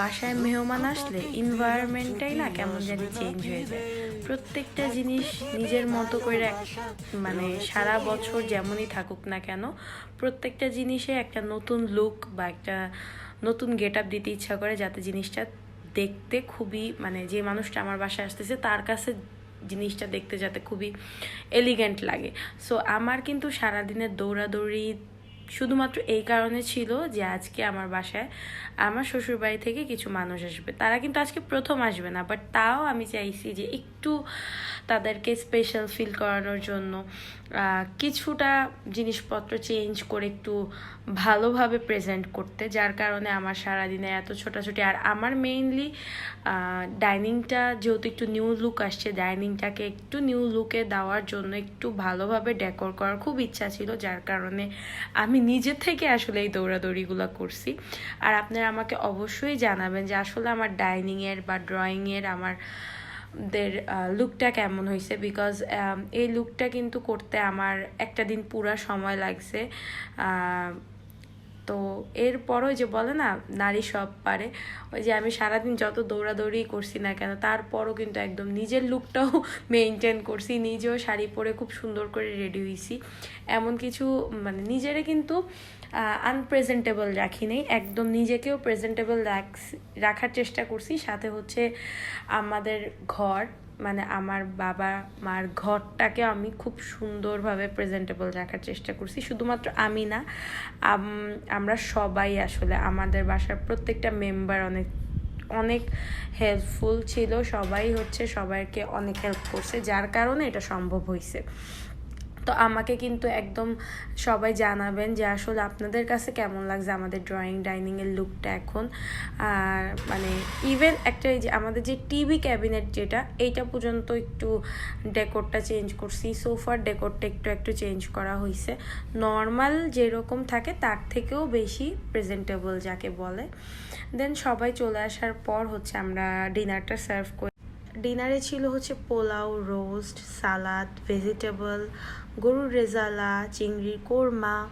বাসায় মেহমান আসলে এনভায়রনমেন্টটাই না কেমন জানি চেঞ্জ হয়ে যায়। প্রত্যেকটা জিনিস নিজের মতো করে মানে সারা বছর যেমনই থাকুক না কেন, প্রত্যেকটা জিনিসে একটা নতুন লুক বা একটা নতুন গেট আপ দিতে ইচ্ছা করে যাতে জিনিসটা দেখতে খুবই মানে যে মানুষটা আমার বাসায় আসতেছে তার কাছে জিনিসটা দেখতে যাতে খুবই এলিগেন্ট লাগে। সো আমার কিন্তু সারাদিনের দৌড়াদৌড়ি শুধুমাত্র এই কারণে ছিল যে আজকে আমার বাসায় আমার শ্বশুরবাড়ি থেকে কিছু মানুষ আসবে। তারা কিন্তু আজকে প্রথম আসবে না বাট তাও আমি চাইছি যে একটু তাদেরকে স্পেশাল ফিল করানোর জন্য কিছুটা জিনিসপত্র চেঞ্জ করে একটু ভালোভাবে প্রেজেন্ট করতে, যার কারণে আমার সারাদিনে এত ছোটাছুটি। আর আমার মেইনলি ডাইনিংটা যেহেতু একটু নিউ লুক আসছে ডাইনিংটাকে একটু নিউ লুকে দেওয়ার জন্য একটু ভালোভাবে ডেকোর করার খুব ইচ্ছা ছিল, যার কারণে আমি নিজে থেকে আসলে এই দৌড়াদৌড়িগুলো করছি। আর আপনারা আমাকে অবশ্যই জানাবেন যে আসলে আমার ডাইনিংয়ের বা ড্রয়িংয়ের আমার দের লুকটা কেমন হয়েছে বিকজ এই লুকটা কিন্তু করতে আমার একটা দিন পুরা সময় লাগছে। তো এরপরও যে বলে না, নারী সব পারে। ওই যে আমি সারাদিন যত দৌড়াদৌড়ি করছি না কেন, তারপরও কিন্তু একদম নিজের লুকটাও মেনটেন করছি। নিজেও শাড়ি পরে খুব সুন্দর করে রেডি হয়েছি এমন কিছু মানে নিজেরে কিন্তু আনপ্রেজেন্টেবল রাখি নেই। একদম নিজেকেও প্রেজেন্টেবল রাখার চেষ্টা করছি। সাথে হচ্ছে আমাদের ঘর মানে আমার বাবা মার ঘরটাকে আমি খুব সুন্দরভাবে প্রেজেন্টেবল রাখার চেষ্টা করছি। শুধুমাত্র আমি না আমরা সবাই আসলে আমাদের বাসার প্রত্যেকটা মেম্বার অনেক অনেক হেল্পফুল ছিল। সবাই হচ্ছে সবাইকে অনেক হেল্প করছে, যার কারণে এটা সম্ভব হয়েছে তো আমাকে কিন্তু একদম সবাই জানাবেন যে আসলে আপনাদের কাছে কেমন লাগছে আমাদের ড্রয়িং ডাইনিংয়ের লুকটা এখন। আর মানে ইভেন একটা এই যে আমাদের যে টিভি ক্যাবিনেট যেটা, এইটা পর্যন্ত একটু ডেকোরটা চেঞ্জ করছি। সোফার ডেকোরটা একটু একটু চেঞ্জ করা হয়েছে নর্মাল যেরকম থাকে, তার থেকেও বেশি প্রেজেন্টেবল যাকে বলে। দেন সবাই চলে আসার পর হচ্ছে আমরা ডিনারটা সার্ভ করি। ডিনারে ছিল হচ্ছে পোলাও, রোস্ট, সালাদ, ভেজিটেবল, গরুর রেজালা, চিংড়ির korma,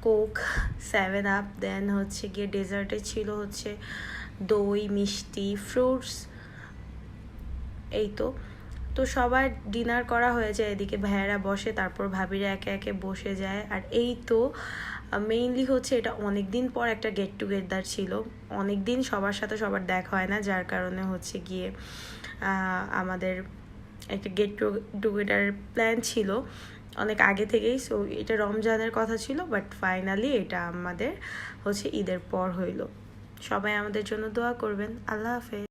Coke, seven up, then হচ্ছে গিয়ে ডেজার্টে ছিল হচ্ছে দই, মিষ্টি, ফ্রুটস, এই তো। তো সবার ডিনার করা হয়ে যায় এদিকে। ভাইয়েরা বসে, তারপর ভাবিরা একে একে বসে যায়। আর এই তো মেইনলি হচ্ছে এটা অনেক দিন পর একটা গেট টুগেদার ছিল। অনেক দিন সবার সাথে সবার দেখা হয় না, যার কারণে হচ্ছে গিয়ে আমাদের একটা গেট টুগেদার প্ল্যান ছিল অনেক আগে থেকেই। সো এটা রমজানের কথা ছিল বাট ফাইনালি এটা আমাদের হচ্ছে ঈদের পর হইল। সবাই আমাদের জন্য দোয়া করবেন। আল্লাহ হাফেজ।